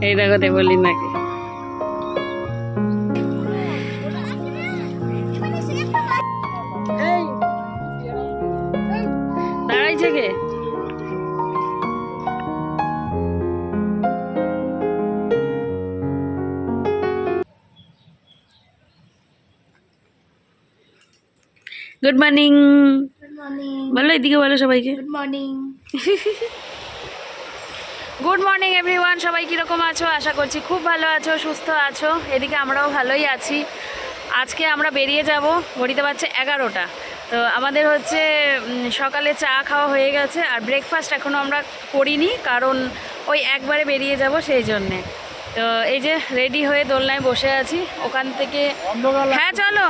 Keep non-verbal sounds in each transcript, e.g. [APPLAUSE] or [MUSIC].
এই দেখো দেবলি নাকি। দাঁড়াইছে কে? গুড মর্নিং গুড মর্নিং বলো এদিকে বলো সবাইকে। Good morning [LAUGHS] good morning everyone সবাই কীরকম আছো? আশা করছি খুব ভালো আছো সুস্থ আছো। এদিকে আমরাও ভালোই আছি। আজকে আমরা বেরিয়ে যাব ঘড়িতে পাচ্ছে এগারোটা। তো আমাদের হচ্ছে সকালে চা খাওয়া হয়ে গেছে আর ব্রেকফাস্ট এখনও আমরা করিনি কারণ ওই একবারে বেরিয়ে যাব সেই জন্যে। তো এই যে রেডি হয়ে দোলনায় বসে আছি। ওখান থেকে হ্যাঁ চলো।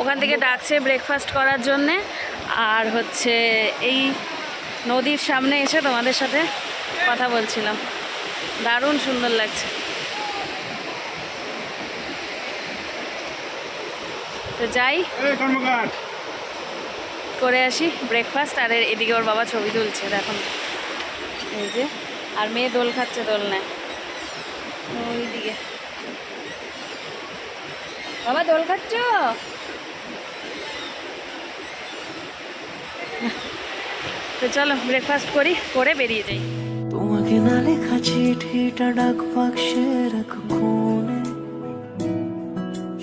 ওখান থেকে ডাকছে ব্রেকফাস্ট করার জন্যে। আর হচ্ছে এই নদীর সামনে এসে তোমাদের সাথে কথা বলছিলাম। দারুণ সুন্দর লাগছে। তো যাই করে আসি ব্রেকফাস্ট আর এদিকে ওর বাবা ছবি তুলছে দেখুন। এই যে আর মেয়ে দোল খাচ্ছে দোলনায়। ওইদিকে। বাবা দোল খাচ্ছ? তো চলো ব্রেকফাস্ট করি করে বেরিয়ে যাই। তোমাকে না লেখা চিঠিটা ডাক বাক্সে রাখ কোণে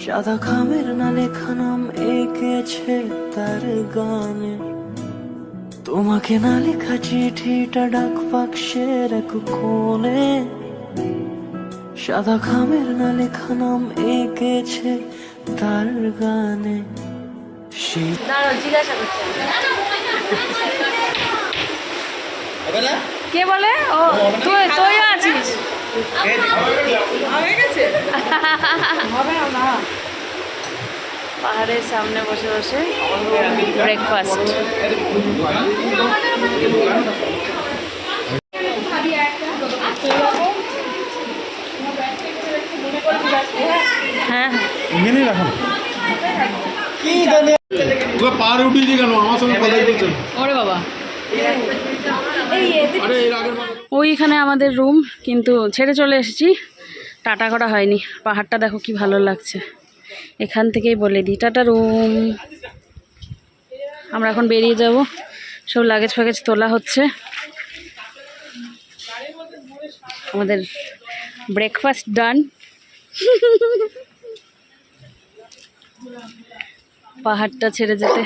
সাদা খামের না লেখা নাম এঁকেছে তার গানে তোমাকে না লেখা চিঠিটা ডাক বাক্সে রাখ কোণে সাদা খামের না লেখা নাম এঁকেছে তার গানে জিজ্ঞাসা করছি। কে বলে? ও তুই তুইও আছিস? পাহাড়ের সামনে বসে বসে ব্রেকফাস্ট হ্যাঁ। হ্যাঁ পাহাড়ে উঠিয়েছি কেন আমার সঙ্গে কথাই বলছেন ওরে বাবা। ওইখানে আমাদের রুম, কিন্তু ছেড়ে চলে এসেছি। টাটা করা হয়নি। পাহাড়টা দেখো কি ভালো লাগছে। এখান থেকেই বলে দিই, টাটা রুম। আমরা এখন বেরিয়ে যাব। সব লাগেজ ফাগেজ তোলা হচ্ছে। আমাদের ব্রেকফাস্ট ডান পাহাড়টা ছেড়ে যেতে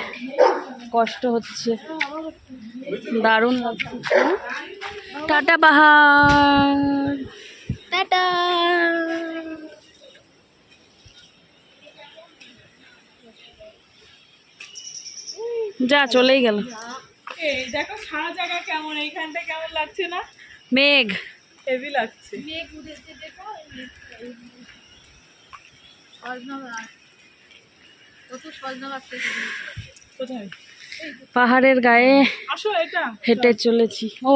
কষ্ট হচ্ছে। দারুণ লাগছে? টাটা যা চলেই গেল। দেখো সারা জায়গা কেমন এইখানটা কেমন লাগছে না? মেঘ। হেভি লাগছে। কোথায়? পাহাড়ের গায়ে আসো হেঁটে চলেছি। ও।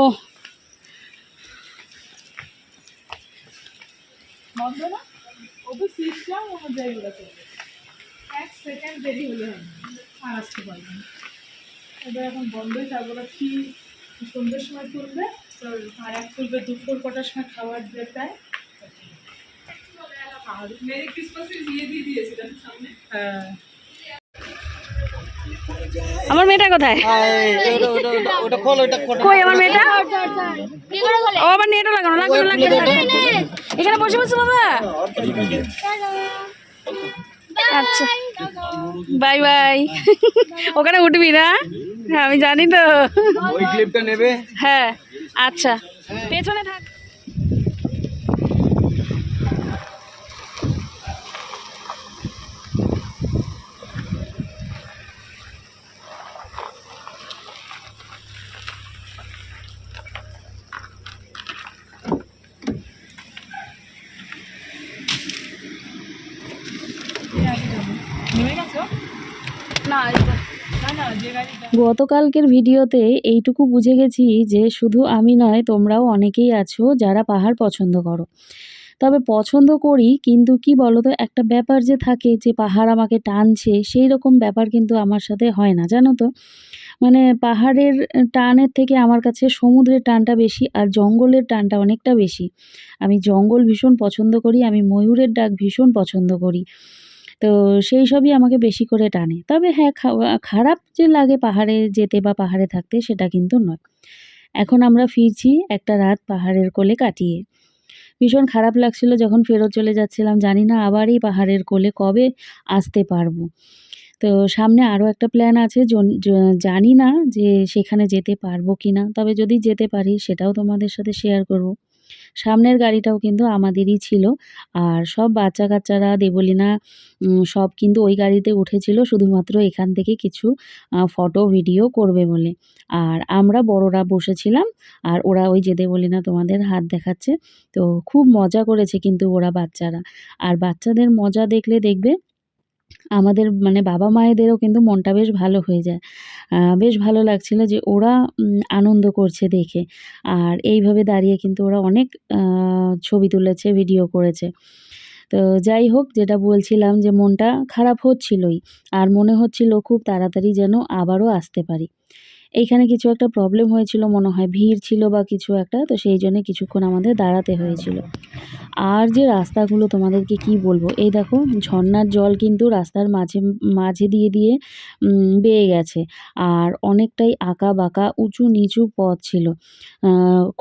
বন্ধ না? ও তো সিস্টেম অনুযায়ী ওরা চলবে এক সেকেন্ড দেরি হলে আর আসতে পারবে না। এবার এখন বন্ধই থাকবে না কি সন্ধ্যের সময় আর এক দুপুর কটার সময় খাবার দেয় আর মেরি ক্রিসমাসের বিয়ে দিয়ে দিয়েছিলাম সামনে। হ্যাঁ। আমার মেয়েটা কোথায়? কই আমার মেয়েটা? ও আমার নেটও লাগানো লাগবে লাগবে এখানে বসে বসে বাবা। আচ্ছা। Bye bye. ওখানে উঠবি না? হ্যাঁ আমি জানি তো। ওই ক্লিপটা নেবে? হ্যাঁ আচ্ছা। পেছনে থাক নেমে গেছো না না না যে গাড়িটা গতকালকের ভিডিওতে এইটুকু বুঝে গেছি যে শুধু আমি নয়, তোমরাও অনেকেই আছো যারা পাহাড় পছন্দ করো। তবে পছন্দ করি, কিন্তু কি বলো তো একটা ব্যাপার যে থাকে যে পাহাড় আমাকে টানছে সেই রকম ব্যাপার কিন্তু আমার সাথে হয় না, জানো তো? মানে পাহাড়ের টানের থেকে আমার কাছে সমুদ্রের টানটা বেশি আর জঙ্গলের টানটা অনেকটা বেশি। আমি জঙ্গল ভীষণ পছন্দ করি, আমি ময়ূরের ডাক ভীষণ পছন্দ করি। তো সেই সবই আমাকে বেশি করে টানে। তবে হ্যাঁ খারাপ যে লাগে পাহাড়ে যেতে বা পাহাড়ে থাকতে সেটা কিন্তু নয়। এখন আমরা ফিরছি একটা রাত পাহাড়ের কোলে কাটিয়ে। ভীষণ খারাপ লাগছিল যখন ফেরত চলে যাচ্ছিলাম। জানি না আবার এই পাহাড়ের কোলে কবে আসতে পারব। তো সামনে আরও একটা প্ল্যান আছে। জানি না যে সেখানে যেতে পারব কি না তবে যদি যেতে পারি সেটাও তোমাদের সাথে শেয়ার করব। সামনের গাড়িটাও কিন্তু আমাদেরই ছিল। আর সব বাচ্চা কাচ্চারা দেবলীনা সব কিন্তু ওই গাড়িতে উঠেছিল, শুধুমাত্র এখান থেকে কিছু ফটো, ভিডিও করবে বলে। আর আমরা বড়রা বসেছিলাম, আর ওরা ওই যে দেবলীনা তোমাদের হাত দেখাচ্ছে, তো খুব মজা করেছে কিন্তু ওরা বাচ্চারা। আর বাচ্চাদের মজা দেখলে দেখবে আমাদের মানে বাবা মায়েদেরও কিন্তু মনটা বেশ ভালো হয়ে যায়। বেশ ভালো লাগছিল যে ওরা আনন্দ করছে দেখে। আর এইভাবে দাঁড়িয়ে কিন্তু ওরা অনেক ছবি তুলেছে, ভিডিও করেছে। তো যাই হোক, যেটা বলছিলাম যে মনটা খারাপ হচ্ছিলই। আর মনে হচ্ছিল খুব তাড়াতাড়ি যেন আবারও আসতে পারি। এইখানে কিছু একটা প্রবলেম হয়েছিল, মনে হয় ভিড় ছিল বা কিছু একটা, তো সেই জন্য কিছুক্ষণ আমাদের দাঁড়াতে হয়েছিল। আর যে রাস্তাগুলো তোমাদেরকে কি বলব? এই দেখো, ঝর্ণার জল কিন্তু রাস্তার মাঝে মাঝে দিয়ে দিয়ে বেয়ে গেছে। আর অনেকটাই আঁকা বাঁকা উঁচু নিচু পথ ছিল।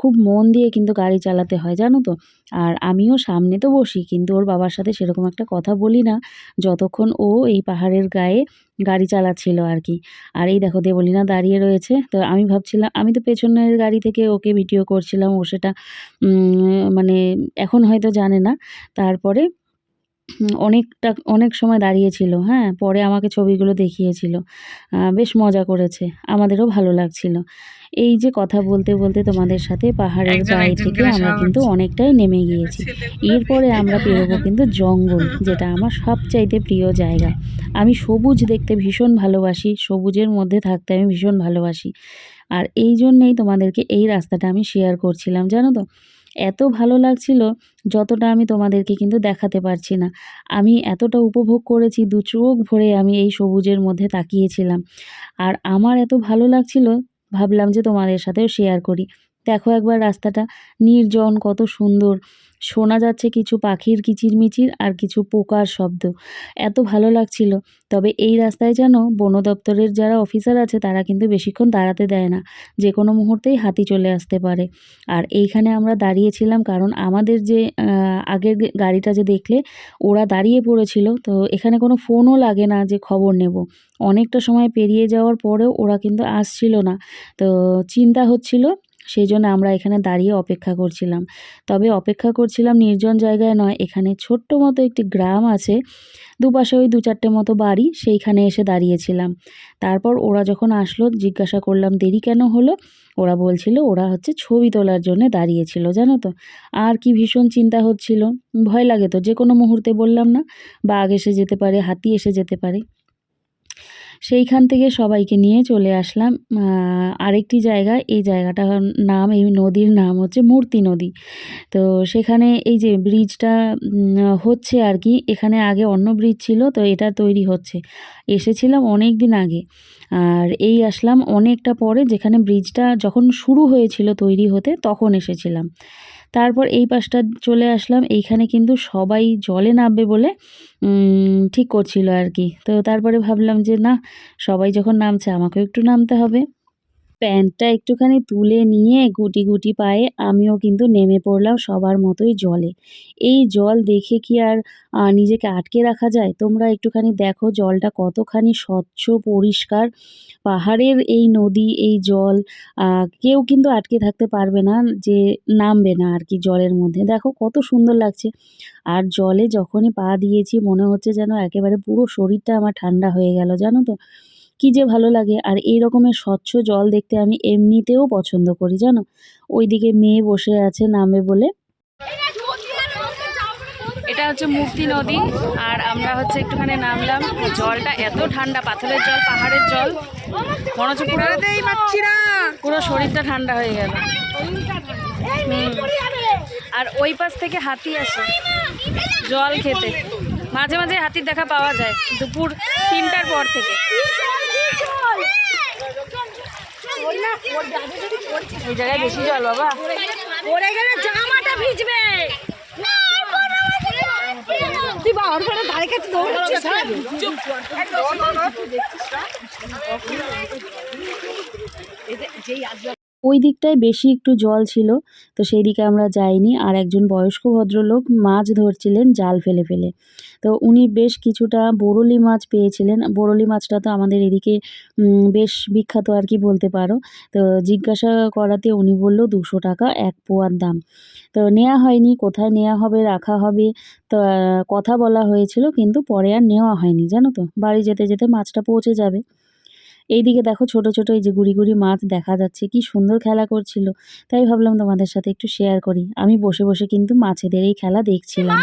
খুব মন দিয়ে কিন্তু গাড়ি চালাতে হয়, জানো তো? আর আমিও সামনে তো বসি, কিন্তু ওর বাবার সাথে সেরকম একটা কথা বলি না। যতক্ষণ ও এই পাহাড়ের গায়ে গাড়ি চালাচ্ছিল আর কি। আর এই দেখো দেবলীনা দাঁড়িয়ে রয়েছে। তো আমি ভাবছিলাম, আমি তো পেছনের গাড়ি থেকে ওকে ভিডিও করছিলাম, ও সেটা মানে এখন হয়তো জানে না। তারপরে অনেকটা, অনেক সময় দাঁড়িয়েছিল হ্যাঁ পরে আমাকে ছবিগুলো দেখিয়েছিল। বেশ মজা করেছে, আমাদেরও ভালো লাগছিল। এই যে কথা বলতে বলতে তোমাদের সাথে পাহাড়ের গায়ে থেকে আমরা কিন্তু অনেকটাই নেমে গিয়েছি। এরপরে আমরা পেরোবো কিন্তু জঙ্গল যেটা আমার সবচাইতে প্রিয় জায়গা। আমি সবুজ দেখতে ভীষণ ভালোবাসি সবুজের মধ্যে থাকতে আমি ভীষণ ভালোবাসি। আর এই জন্যেই তোমাদেরকে এই রাস্তাটা আমি শেয়ার করছিলাম জানো তো? এত ভালো লাগছিল যতটা আমি তোমাদেরকে কিন্তু দেখাতে পারছি না। আমি এতটা উপভোগ করেছি দু চোখ ভরে আমি এই সবুজের মধ্যে তাকিয়েছিলাম। আর আমার এত ভালো লাগছিল ভাবলাম যে তোমাদের সাথেও শেয়ার করি। দেখো একবার রাস্তাটা নির্জন কত সুন্দর। শোনা যাচ্ছে কিছু পাখির কিচিরমিচির আর কিছু পোকার শব্দ। এত ভালো লাগছিল, তবে এই রাস্তায় যেন বন দপ্তরের যারা অফিসার আছে তারা কিন্তু বেশিক্ষণ দাঁড়াতে দেয় না, যে কোনো মুহূর্তেই হাতি চলে আসতে পারে। আর এইখানে আমরা দাঁড়িয়েছিলাম কারণ আমাদের যে আগের গাড়িটা যে দেখলে ওরা দাঁড়িয়ে পড়েছিল, তো এখানে কোনো ফোনও লাগে না যে খবর নেব। অনেকটা সময় পেরিয়ে যাওয়ার পরেও ওরা কিন্তু আসছিল না। তো চিন্তা হচ্ছিল সেই জন্য আমরা এখানে দাঁড়িয়ে অপেক্ষা করছিলাম। তবে অপেক্ষা করছিলাম নির্জন জায়গায় নয়, এখানে ছোট্ট মতো একটি গ্রাম আছে। দুপাশে ওই দু চারটে মতো বাড়ি, সেইখানে এসে দাঁড়িয়েছিলাম। তারপর ওরা যখন আসলো, জিজ্ঞাসা করলাম, দেরি কেন হলো? ওরা বলছিল, ওরা হচ্ছে ছবি তোলার জন্য দাঁড়িয়েছিল, জানো তো। আর কি ভীষণ চিন্তা হচ্ছিল। ভয় লাগে তো যে কোনো মুহূর্তে বললাম না। বাঘ এসে যেতে পারে, হাতি এসে যেতে পারে। সেইখান থেকে সবাইকে নিয়ে চলে আসলাম। আরেকটি জায়গা, এই জায়গাটার নাম, এই নদীর নাম হচ্ছে মূর্তি নদী। তো সেখানে এই যে ব্রিজটা হচ্ছে আর কি, এখানে আগে অন্য ব্রিজ ছিল, তো এটা তৈরি হচ্ছে। এসেছিলাম অনেক দিন আগে। আর এই আসলাম অনেকটা পরে যেখানে ব্রিজটা যখন শুরু হয়েছিল তৈরি হতে, তখন এসেছিলাম। তারপর এই পাশটা চলে আসলাম, এইখানে কিন্তু সবাই জলে নামবে বলে ঠিক করছিল আর কি। তো তারপরে ভাবলাম যে, না, সবাই যখন নামছে, আমাকেও একটু নামতে হবে। প্যান্টটা একটুখানি তুলে নিয়ে গুটি গুটি পায়ে আমিও কিন্তু নেমে পড়লাম সবার মতোই জলে। এই জল দেখে কি আর নিজেকে আটকে রাখা যায়? তোমরা একটুখানি দেখো জলটা কতখানি স্বচ্ছ, পরিষ্কার। পাহাড়ের এই নদী, এই জল কেউ কিন্তু আটকে থাকতে পারবে না যে নামবে না আর কি জলের মধ্যে। দেখো কত সুন্দর লাগছে। আর জলে যখনই পা দিয়েছি মনে হচ্ছে যেন একেবারে পুরো শরীরটা আমার ঠান্ডা হয়ে গেল, জানো তো? কি যে ভালো লাগে। আর এই রকমের স্বচ্ছ জল দেখতে আমি এমনিতেও পছন্দ করি জানো? ওইদিকে মেয়ে বসে আছে নামবে বলে। এটা হচ্ছে মুক্তি নদী আর আমরা হচ্ছে একটুখানি নামলাম। জলটা এত ঠান্ডা পাথরের জল পাহাড়ের জল। মনে হচ্ছে পুরো পুরো শরীরটা ঠান্ডা হয়ে গেল। আর ওই পাশ থেকে হাতি আসে জল খেতে। মাঝে মাঝে হাতির দেখা পাওয়া যায় দুপুর তিনটার পর থেকে। এই জায়গায় বেশি জল বাবা। পড়ে গেলে জামাটা ভিজবে। তুই বাবার ঘরে ধারে কাছে দৌড়াচ্ছিস ওই দিকটায় বেশি একটু জল ছিল, তো সেই দিকে আমরা যাইনি। আর একজন বয়স্ক ভদ্রলোক মাছ ধরছিলেন, জাল ফেলে ফেলে। তো উনি বেশ কিছুটা বরলি মাছ পেয়েছিলেন। বরলি মাছটা তো আমাদের এদিকে বেশ বিখ্যাত আর কি বলতে পারো। তো জিজ্ঞাসা করাতে উনি বলল, দুশো টাকা এক পোয়ার দাম। তো নেওয়া হয়নি, কোথায় নেওয়া হবে, রাখা হবে, তো কথা বলা হয়েছিল, কিন্তু পরে আর নেওয়া হয়নি, জানো তো? বাড়ি যেতে যেতে মাছটা পৌঁছে যাবে। এইদিকে দেখো ছোট ছোট এই যে গুড়ি গুড়ি মাছ দেখা যাচ্ছে কি সুন্দর খেলা করছিল। তাই ভাবলাম তোমাদের সাথে একটু শেয়ার করি। আমি বসে বসে কিন্তু মাছেদের এই খেলা দেখছিলাম।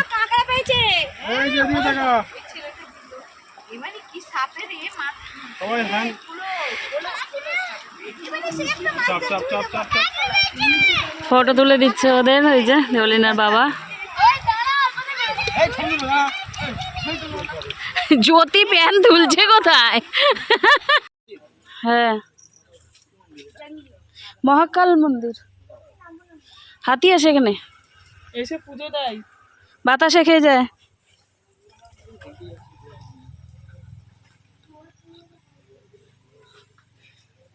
ফটো তুলে দিচ্ছে ওদের ওই যে দেওলিনার বাবা। না জ্যোতি প্যান তুলছে কোথায়? হ্যাঁ। মহাকাল মন্দির। হাতি আসে এখানে। এসে পুজো দেয়। বাতাসে খেয়ে যায়।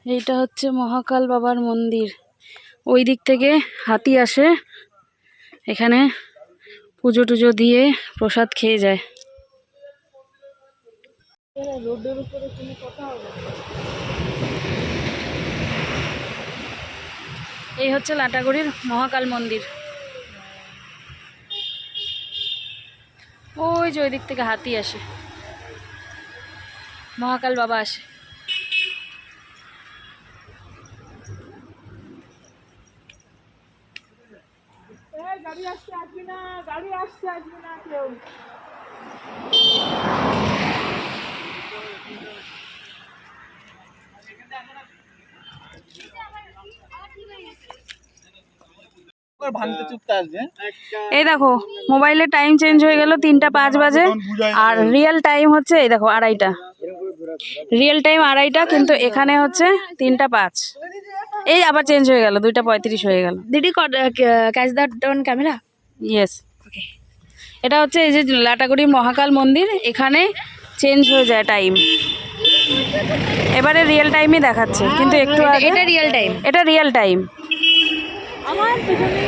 এইটা হচ্ছে মহাকাল বাবার মন্দির। ওই দিক থেকে হাতি আসে। এখানে পুজো টুজো দিয়ে প্রসাদ খেয়ে যায়। রোডের উপরে কোনো কথা হবে এই হচ্ছে লাটাগুড়ির মহাকাল মন্দির। ওই যে ওই দিক থেকে হাতি আসে। মহাকাল বাবা আসে। গাড়ি আসছে না গাড়ি আসছে না কেউ? এই দেখো মোবাইলের টাইম চেঞ্জ হয়ে গেল তিনটা পাঁচ বাজে আর রিয়েল টাইম হচ্ছে এই দেখো আড়াইটা। রিয়েল টাইম আড়াইটা কিন্তু এখানে হচ্ছে তিনটা পাঁচ। এই আবার চেঞ্জ হয়ে গেল দুইটা পঁয়ত্রিশ হয়ে গেল। দিদি catch that on camera yes এটা হচ্ছে এই যে লাটাগুড়ি মহাকাল মন্দির এখানে চেঞ্জ হয়ে যায় টাইম এবারে রিয়েল টাইমই দেখাচ্ছে কিন্তু একটু আগে এটা রিয়েল টাইম এটা রিয়েল টাইম আমার দুজনেই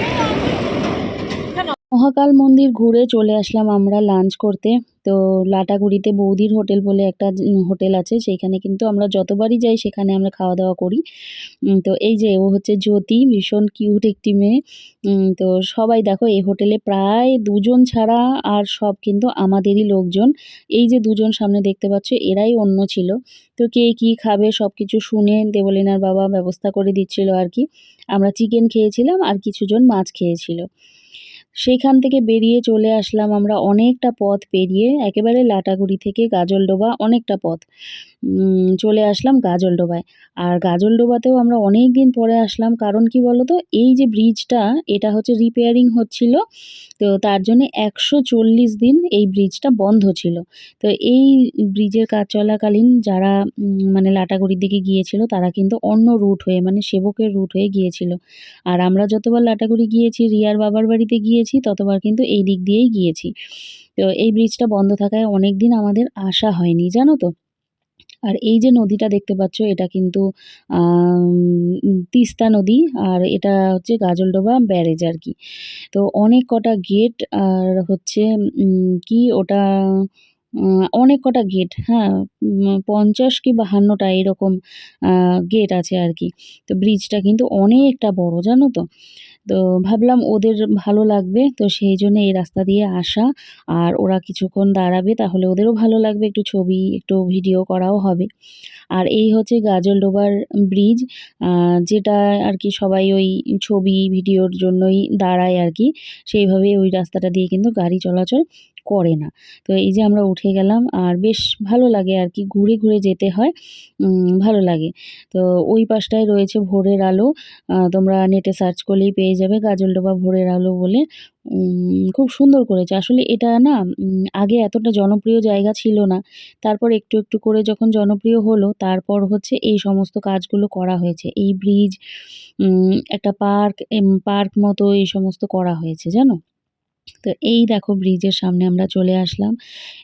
মহাকাল মন্দির ঘুরে চলে আসলাম আমরা লাঞ্চ করতে। তো লাটাগুড়িতে বৌদির হোটেল বলে একটা হোটেল আছে, সেইখানে কিন্তু আমরা যতবারই যাই সেখানে আমরা খাওয়া দাওয়া করি। তো এই যে ও হচ্ছে জ্যোতি, ভীষণ কিউট একটি মেয়ে। তো সবাই দেখো, এই হোটেলে প্রায় দুজন ছাড়া আর সব কিন্তু আমাদেরই লোকজন। এই যে দুজন সামনে দেখতে পাচ্ছ, এরাই অন্য ছিল। তো কে কী খাবে সব কিছু শুনে দেবলিনার বাবা ব্যবস্থা করে দিচ্ছিল আর কি। আমরা চিকেন খেয়েছিলাম আর কিছুজন মাছ খেয়েছিল। সেইখান থেকে বেরিয়ে চলে আসলাম আমরা অনেকটা পথ পেরিয়ে, একেবারে লাটাগুড়ি থেকে গাজলডোবা অনেকটা পথ। চলে আসলাম গাজলডোবায় আর গাজলডোবাতেও আমরা অনেক দিন পরে আসলাম, কারণ কি বলো তো এই যে ব্রিজটা এটা হচ্ছে রিপেয়ারিং হচ্ছিল, তো তার জন্য একশো চল্লিশ দিন এই ব্রিজটা বন্ধ ছিল। তো এই ব্রিজের কাজ চলাকালীন যারা মানে লাটাগুড়ির দিকে গিয়েছিল, তারা কিন্তু অন্য রুট হয়ে মানে সেবকের রুট হয়ে গিয়েছিল। আর আমরা যতবার লাটাগুড়ি গিয়েছি, রিয়ার বাবার বাড়িতে গিয়েছি, ততবার কিন্তু এই দিক দিয়েই গিয়েছি। তো এই ব্রিজটা বন্ধ থাকায় অনেক দিন আমাদের আসা হয়নি, জানো তো? আর এই যে নদীটা দেখতে পাচ্ছ, এটা কিন্তু তিস্তা নদী আর এটা হচ্ছে গাজলডোবা ব্যারেজ আর কি। তো অনেক কটা গেট আর হচ্ছে কি ওটা অনেক কটা গেট হ্যাঁ পঞ্চাশ কি বাহান্নটা এরকম গেট আছে আর কি। তো ব্রিজটা কিন্তু অনেকটা বড়, জানো তো? তো ভাবলাম ওদের ভালো লাগবে, তো সেই জন্য এই রাস্তা দিয়ে আসা। আর ওরা কিছুক্ষণ দাঁড়াবে, তাহলে ওদেরও ভালো লাগবে, একটু ছবি, একটু ভিডিও করাও হবে। আর এই হচ্ছে গাজলডোবার ব্রিজ যেটা আর কি সবাই ওই ছবি, ভিডিওর জন্যই দাঁড়ায় আর কি। সেইভাবে ওই রাস্তাটা দিয়ে কিন্তু গাড়ি চলাচল করে না। তো এই যে আমরা উঠে গেলাম আর বেশ ভালো লাগে আর কি, ঘুরে ঘুরে যেতে হয় ভালো লাগে। তো ওই পাশটায় রয়েছে ভোরের আলো তোমরা নেটে সার্চ করলেই পেয়ে যাবে গাজলডোবা ভোরের আলো বলে। খুব সুন্দর করেছে। আসলে এটা না আগে এতটা জনপ্রিয় জায়গা ছিল না। তারপর একটু একটু করে যখন জনপ্রিয় হলো, তারপর হচ্ছে এই সমস্ত কাজগুলো করা হয়েছে। এই ব্রিজ একটা পার্ক পার্ক মতো এই সমস্ত করা হয়েছে, জানো? তো এই দেখো ব্রিজের সামনে আমরা চলে আসলাম।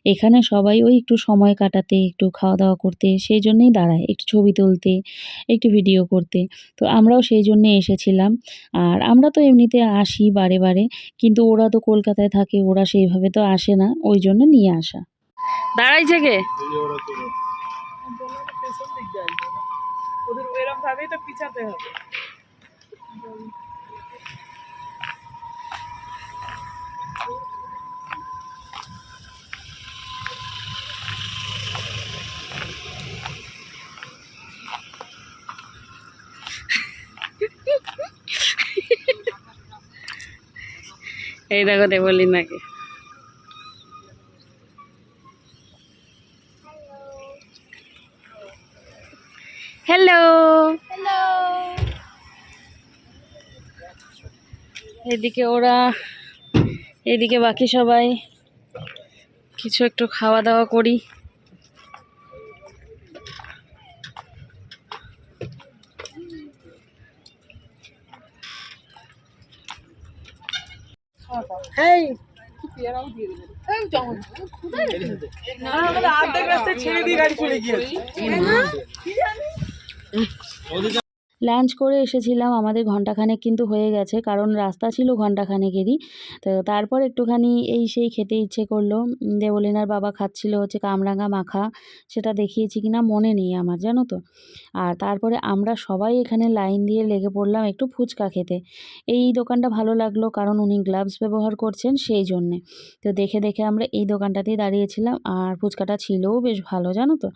এখানে সবাই ওই একটু সময় কাটাতে একটু খাওয়া দাওয়া করতে সেই জন্যেই দাঁড়ায় একটু ছবি তুলতে একটু ভিডিও করতে। তো আমরাও সেই জন্যে এসেছিলাম। আর আমরা তো এমনিতে আসি বারে বারে কিন্তু ওরা তো কলকাতায় থাকে ওরা সেইভাবে তো আসে না ওই জন্য নিয়ে আসা। দাঁড়াইছে কে পেছন দিক দিয়ে আসবে ওরা। ওদের ভাবেই তো পিছাতে হবে। এই দেখো দেবলি নাকি হ্যালো হ্যালো এদিকে ওরা এদিকে বাকি সবাই কিছু একটু খাওয়া দাওয়া করি। 喂你 লাঞ্চ করে এসেছিলাম, আমাদের ঘন্টাখানেক কিন্তু হয়ে গেছে, কারণ রাস্তা ছিল ঘন্টাখানেকেরই তো তারপর একটুখানি এই সেই খেতে ইচ্ছে করল। দেবলিনার বাবা খাচ্ছিল হচ্ছে কামরাঙা মাখা, সেটা দেখিয়েছি কিনা মনে নেই আমার, জানো তো? আর তারপরে আমরা সবাই এখানে লাইন দিয়ে লেগে পড়লাম একটু ফুচকা খেতে। এই দোকানটা ভালো লাগল, কারণ উনি গ্লাভস ব্যবহার করছেন সেই জন্যে। তো দেখে দেখে আমরা এই দোকানটাতেই দাঁড়িয়েছিলাম, আর ফুচকাটা ছিলও বেশ ভালো, জানো তো?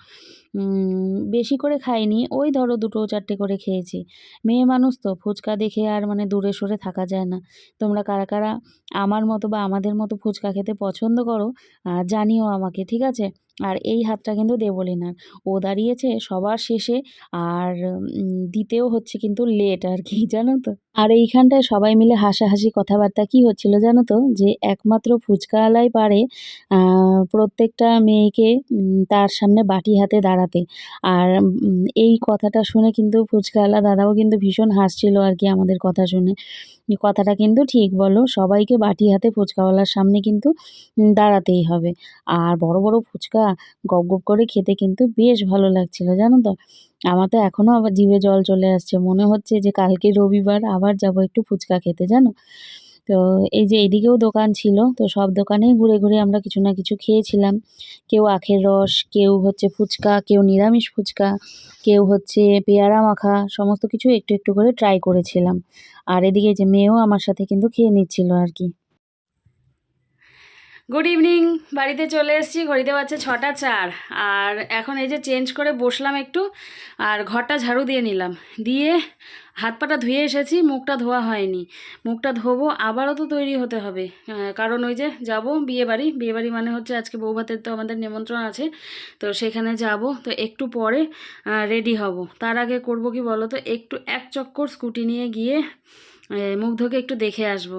বেশি করে খাইনি, ওই ধরো দুটো চারটে করে খেয়েছি। মেয়ে মানুষ তো, ফুচকা দেখে আর মানে দূরে সরে থাকা যায় না। তোমরা কারা কারা আমার মতো বা আমাদের মতো ফুচকা খেতে পছন্দ করো জানিও আমাকে, ঠিক আছে? আর এই হাতটা কিন্তু দেবলিনার। ও দাঁড়িয়েছে সবার শেষে আর দিতেও হচ্ছে কিন্তু লেট আর কি, জানো তো? আর এইখানটায় সবাই মিলে হাসাহাসি কথাবার্তা কি হচ্ছিল জানো তো? যে একমাত্র ফুচকাওয়ালাই পারে প্রত্যেকটা মেয়েকে তার সামনে বাটি হাতে দাঁড়াতে। আর এই কথাটা শুনে কিন্তু ফুচকাওয়ালা দাদাও কিন্তু ভীষণ হাসছিল আর কি আমাদের কথা শুনে। কথাটা কিন্তু ঠিক বলো, সবাইকে বাটি হাতে ফুচকাওয়ালার সামনে কিন্তু দাঁড়াতেই হবে। আর বড় বড় ফুচকা গপ গপ করে খেতে কিন্তু বেশ ভালো লাগছিল, জানো তো? আমার তো এখনও আবার জিভে জল চলে আসছে, মনে হচ্ছে যে কালকে রবিবার আবার যাব একটু ফুচকা খেতে, জানো? তো এই যে এদিকেও দোকান ছিল, তো সব দোকানেই ঘুরে ঘুরে আমরা কিছু না কিছু খেয়েছিলাম। কেউ আখের রস, কেউ হচ্ছে ফুচকা, কেউ নিরামিষ ফুচকা, কেউ হচ্ছে পেয়ারা মাখা, সমস্ত কিছু একটু একটু করে ট্রাই করেছিলাম। আর এদিকে যে মেয়েও আমার সাথে কিন্তু খেয়ে নিচ্ছিল আর কি। গুড ইভিনিং বাড়িতে চলে এসেছি, ঘড়িতে বাজছে ছটা চার। আর এখন এই যে চেঞ্জ করে বসলাম একটু, আর ঘরটা ঝাড়ু দিয়ে নিলাম। দিয়ে হাত পাটা ধুয়ে এসেছি, মুখটা ধোয়া হয়নি। মুখটা ধোবো, আবারও তো তৈরি হতে হবে। কারণ ওই যে যাব বিয়ে বাড়ি বিয়ে বাড়ি মানে হচ্ছে আজকে বউ ভাতের তো আমাদের নিমন্ত্রণ আছে, তো সেখানে যাব। তো একটু পরে রেডি হব। তার আগে করব কি বলো তো একটু এক চক্কর স্কুটি নিয়ে গিয়ে মুগ্ধকে একটু দেখে আসব।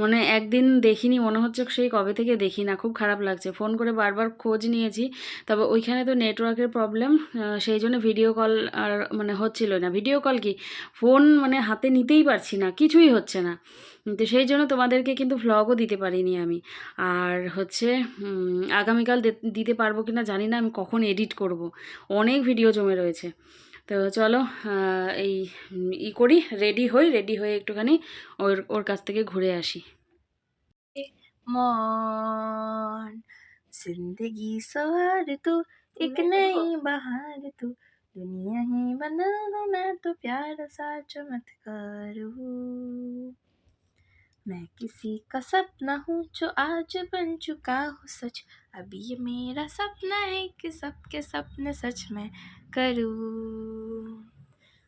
মানে একদিন দেখিনি, মনে হচ্ছে সেই কবে থেকে দেখি না খুব খারাপ লাগছে। ফোন করে বারবার খোঁজ নিয়েছি, তবে ওইখানে তো নেটওয়ার্কের প্রবলেম সেই জন্য ভিডিও কল আর মানে হচ্ছিল না। ভিডিও কল কি? ফোন মানে হাতে নিতেই পারছি না, কিছুই হচ্ছে না। তো সেই জন্য তোমাদেরকে কিন্তু ভ্লগও দিতে পারিনি আমি। আর হচ্ছে আগামীকাল দিতে পারব কি না জানি না আমি কখন এডিট করব। অনেক ভিডিও জমে রয়েছে। তো চলো আহ, এই উম, ই করি রেডি হই রেডি হয়ে একটুখানি ওর ওর কাছ থেকে ঘুরে আসি মন जिंदगी सवार तू एक नई बहार तू दुनिया ही बदल दो मैं तो प्यार सा चमत्कार हूँ मैं किसी का सपना हूँ जो आज बन चुका हूँ सच अभी ये मेरा सपना है कि सबके सपने सच में करूँ।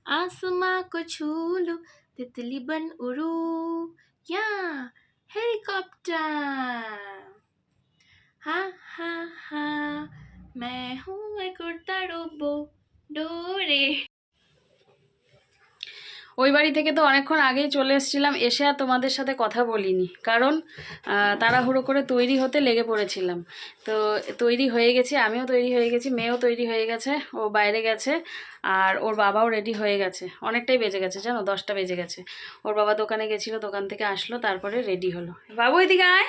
आसमां को छू लूँ तितली बन उड़ू। या, हेलीकॉप्टर। हाँ हाँ हाँ मैं हूँ एक उड़ता रोबो, डोरे। ওই বাড়ি থেকে তো অনেকক্ষণ আগেই চলে এসেছিলাম, এসে আর তোমাদের সাথে কথা বলিনি। কারণ তাড়াহুড়ো করে তৈরি হতে লেগে পড়েছিলাম। তো তৈরি হয়ে গেছি, আমিও তৈরি হয়ে গেছি, মেয়েও তৈরি হয়ে গেছে, ও বাইরে গেছে, আর ওর বাবাও রেডি হয়ে গেছে। অনেকটাই বেজে গেছে, জানো? দশটা বেজে গেছে। ওর বাবা দোকানে গেছিল, দোকান থেকে আসলো, তারপরে রেডি হলো। বাবু, এদিকে আয়।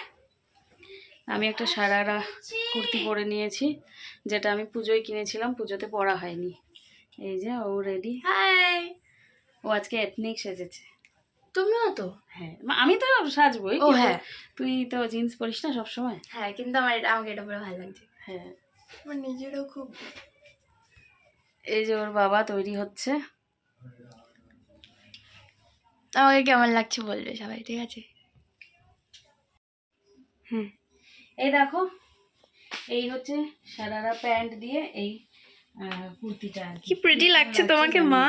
আমি একটা সারারা কুর্তি পরে নিয়েছি, যেটা আমি পুজোয় কিনেছিলাম, পুজোতে পরা হয়নি। এই যে ও রেডি হাই ও আজকে এথনিক সেজেছে। তুমিও তো? হ্যাঁ আমি তো সাজবই ও হ্যাঁ। তুই তো জিন্স পরিস না সবসময়। হ্যাঁ কিন্তু আমার এটা আমাকে এটা পরে ভালো লাগছে। হ্যাঁ। আমার নিজেরও খুব এই যে ওর বাবা তৈরি হচ্ছে। আমাকে কেমন লাগছে বলবে সবাই ঠিক আছে? হুম। এই দেখো এই হচ্ছে সারারা প্যান্ট দিয়ে এই কুর্তিটা আর কি। প্রিটি লাগছে তোমাকে মা?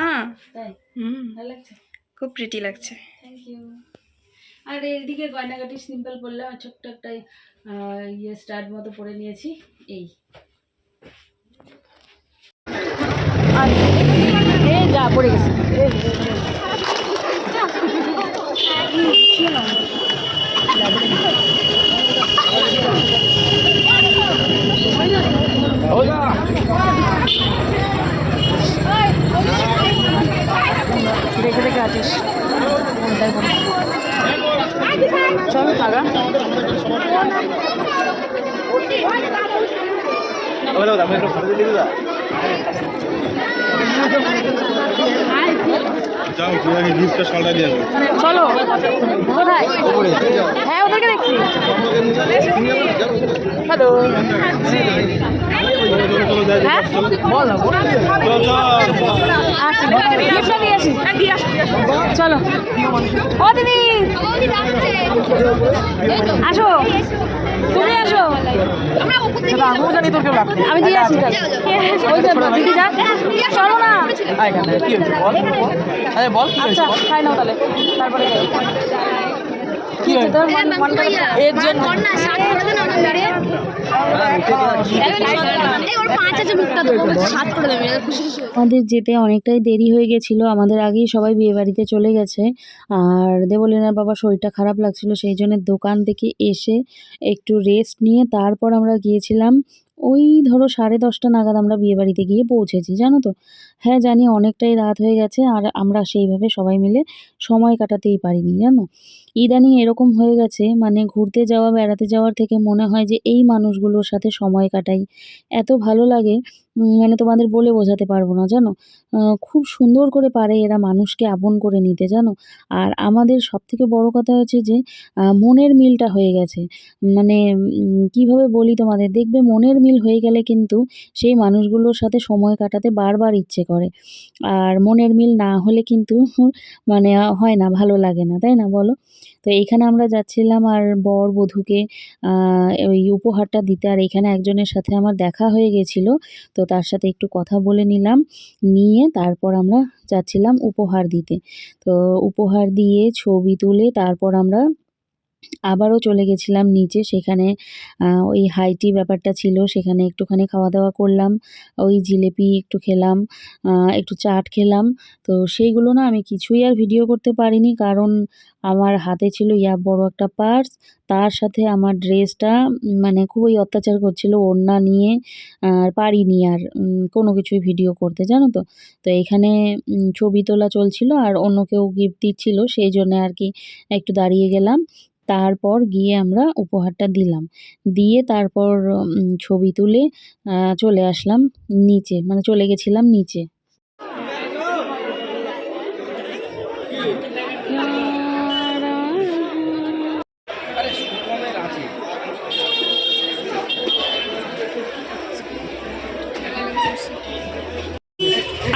তাই। হুম। ভালো লাগছে? খুব প্রিটি লাগছে। থ্যাংক ইউ আর এইদিকে গয়নাগাটি সিম্পল পরলাম ছোট্ট একটা ইয়ে স্টার্ট মতো পরে নিয়েছি। এই। যা পড়ে গেছে। দেখে দেখে আছিস কোনটায় কোন চল আগে চলো। কোথায়? হ্যাঁ ওদেরকে দেখছি। হ্যালো হ্যাঁ। চল ও দিদি আসো তুমি আসো আমি দিয়ে আসি দিদি যাক চলো না বল। আচ্ছা খাই নাও তাহলে তারপরে এর জন্য আমাদের যেতে অনেকটাই দেরি হয়ে গেছিল। আমাদের আগেই সবাই বিয়ে বাড়িতে চলে গেছে। আর দেবলীনার বাবা শরীরটা খারাপ লাগছিল সেই জন্য দোকান থেকে এসে একটু রেস্ট নিয়ে তারপর আমরা গিয়েছিলাম। ওই ধরো সাড়ে দশটা নাগাদ আমরা বিয়ে বাড়িতে গিয়ে পৌঁছেছি জানো তো? হ্যাঁ জানি অনেকটাই রাত হয়ে গেছে আর আমরা সেইভাবে সবাই মিলে সময় কাটাতেই পারিনি, জানো? ইদানিং এরকম হয়ে গেছে মানে ঘুরতে যাওয়া, বেড়াতে যাওয়ার থেকে মনে হয় যে এই মানুষগুলোর সাথে সময় কাটাই। এত ভালো লাগে মানে তোমাদের বলে বোঝাতে পারব না, জানো? খুব সুন্দর করে পারে এরা মানুষকে আপন করে নিতে, জানো? আর আমাদের সব থেকে বড় কথা হচ্ছে যে মনের মিলটা হয়ে গেছে। মানে কীভাবে বলি তোমাদের? দেখবে মনের মিল হয়ে গেলে কিন্তু সেই মানুষগুলোর সাথে সময় কাটাতে বারবার ইচ্ছে করে। আর মনের মিল না হলে কিন্তু [LAUGHS] মানে হয় না, ভালো লাগে না, তাই না বলো? তো এইখানে আমরা যাচ্ছিলাম আর বর বধূকে ওই উপহারটা দিতে। আর এখানে একজনের সাথে আমার দেখা হয়ে গেছিল, তো তার সাথে একটু কথা বলে নিলাম। নিয়ে তারপর আমরা যাচ্ছিলাম উপহার দিতে। তো উপহার দিয়ে ছবি তুলে তারপর আমরা আবারও চলে গেছিলাম নিচে, সেখানে ওই হাইটি ব্যাপারটা ছিল, সেখানে একটুখানি খাওয়া দাওয়া করলাম, ওই জিলেপি একটু খেলাম একটু চাট খেলাম, তো সেইগুলো না আমি কিছুই আর ভিডিও করতে পারিনি, কারণ আমার হাতে ছিল ইয়া বড় একটা পার্স তার সাথে আমার ড্রেসটা মানে খুবই অত্যাচার করছিল, ওড়না নিয়ে আর পারিনি আর কোনো কিছুই ভিডিও করতে, জানো তো? তো এখানে ছবি তোলা চলছিল আর অন্য কেউ গিফট দিচ্ছিল, সেই জন্য আর কি একটু দাঁড়িয়ে গেলাম। তারপর গিয়ে আমরা উপহারটা দিলাম। দিয়ে তারপর ছবি তুলে চলে আসলাম নিচে মানে চলে গেছিলাম নিচে।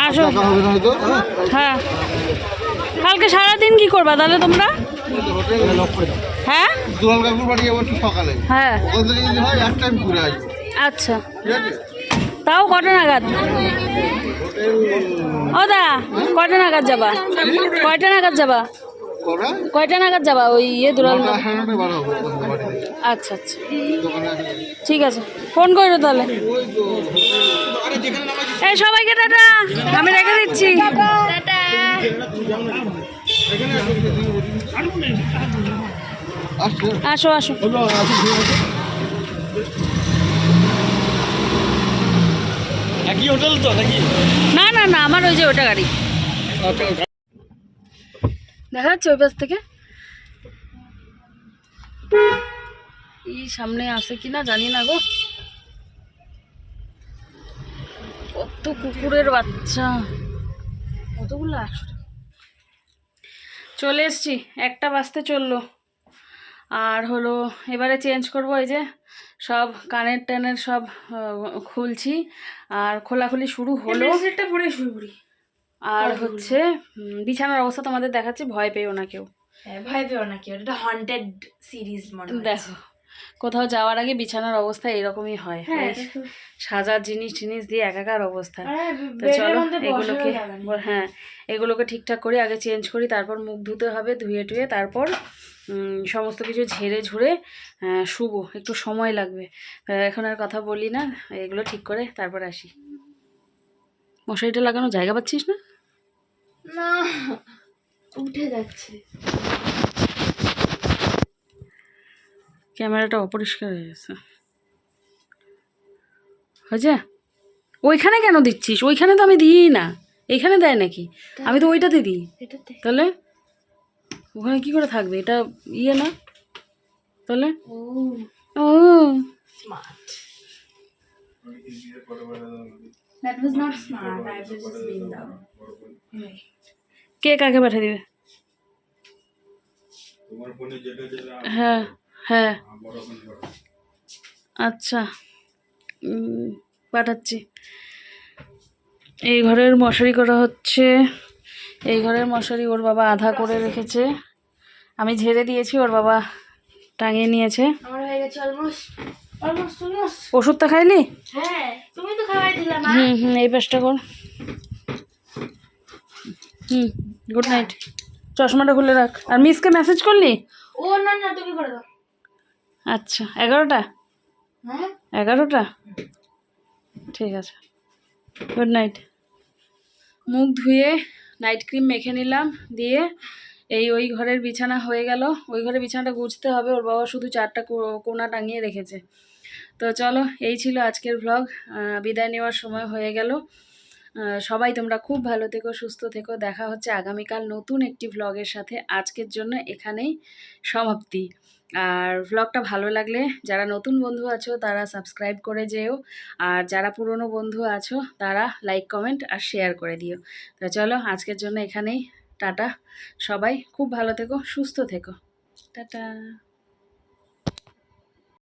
আসো। হ্যাঁ। কালকে সারাদিন কি করবা তাহলে তোমরা? হ্যাঁ? হ্যাঁ। আচ্ছা। তাও কটা নাগাদ? ও দা, কয়টা নাগাদ যাবা? কয়টা নাগাদ যাবা? কয়টা নাগাদ যাবা ওই ইয়ে থেকে আচ্ছা আচ্ছা। ঠিক আছে। ফোন করো তাহলে। এই সবাইকে টাটা। আমি রেখে দিচ্ছি। আসছে আসো আসো। একই হোটেল তো নাকি? না না না আমার ওই যে ওটা গাড়ি। দেখা যাচ্ছে ওই পাশ থেকে। এই সামনে আছে কি না জানি না গো। কত কুকুরের বাচ্চা। কতগুলো? একশো চলে এসছি। একটা বাজতে চলল। আর হলো এবারে চেঞ্জ করব এই যে সব কানের টানের সব খুলছি। আর খোলাখুলি শুরু হলো। পরে আর হচ্ছে বিছানার অবস্থা তোমাদের দেখাচ্ছি ভয় পেও না কেউ। হ্যাঁ ভয় পেও না কি এটা হন্টেড সিরিজ মনে দেখো কোথাও যাওয়ার আগে বিছানার অবস্থা এরকমই হয়। হ্যাঁ সাজার জিনিস জিনিস দিয়ে একাকার অবস্থা। তো চলো এগুলোকে। হ্যাঁ এগুলোকে ঠিকঠাক করি আগে চেঞ্জ করি তারপর মুখ ধুতে হবে ধুয়ে টুয়ে তারপর সমস্ত কিছু ঝেড়ে ঝুড়ে শুবো একটু সময় লাগবে। এখন আর কথা বলি না এগুলো ঠিক করে তারপর আসি। মশারিটা লাগানো জায়গা পাচ্ছিস না? না উঠে যাচ্ছে। ক্যামেরাটা অপরিষ্কার হয়ে গেছে। হয়েছে? ওইখানে কেন দিচ্ছিস? ওইখানে তো আমি দিই না। এইখানে দেয় নাকি? আমি তো ওইটাতে দিই। তাহলে? ওখানে কি করে থাকবে? এটা ইয়ে না? তাহলে? ও। ও। Smart That was not smart. I was just being dumb. কে কাকে পাঠিয়ে দিবে? হ্যাঁ হ্যাঁ। আচ্ছা। পাঠাচ্ছি। এই ঘরের মশারি করা হচ্ছে। এই ঘরের মশারি ওর বাবা আধা করে রেখেছে। আমি ঝেড়ে দিয়েছি ওর বাবা টাঙিয়ে নিয়েছে। ওষুধটা খাইলি? হ্যাঁ হুম হুম এই পাশটা কর। হুম গুড নাইট চশমাটা খুলে রাখ। আর মিসকে মেসেজ করলি? ও না না তুমি করে দাও। আচ্ছা এগারোটা? হ্যাঁ। এগারোটা? ঠিক আছে। গুড নাইট মুখ ধুয়ে নাইট ক্রিম মেখে নিলাম, দিয়ে এই ওই ঘরের বিছানা হয়ে গেল। ওই ঘরের বিছানাটা গুছতে হবে, ওর বাবা শুধু চারটা কোনা টাঙিয়ে রেখেছে। তো চলো, এই ছিল আজকের ভ্লগ বিদায় নেওয়ার সময় হয়ে গেল। সবাই তোমরা খুব ভালো থেকো, সুস্থ থেকো। দেখা হচ্ছে আগামীকাল নতুন একটি ভ্লগের সাথে। আজকের জন্য এখানেই সমাপ্তি। আর ভ্লগটা ভালো লাগলে যারা নতুন বন্ধু আছো, তারা সাবস্ক্রাইব করে যেও। আর যারা পুরনো বন্ধু আছো, তারা লাইক কমেন্ট আর শেয়ার করে দিও। তো চলো, আজকের জন্য এখানেই। টাটা। সবাই খুব ভালো থেকো, সুস্থ থেকো। টাটা।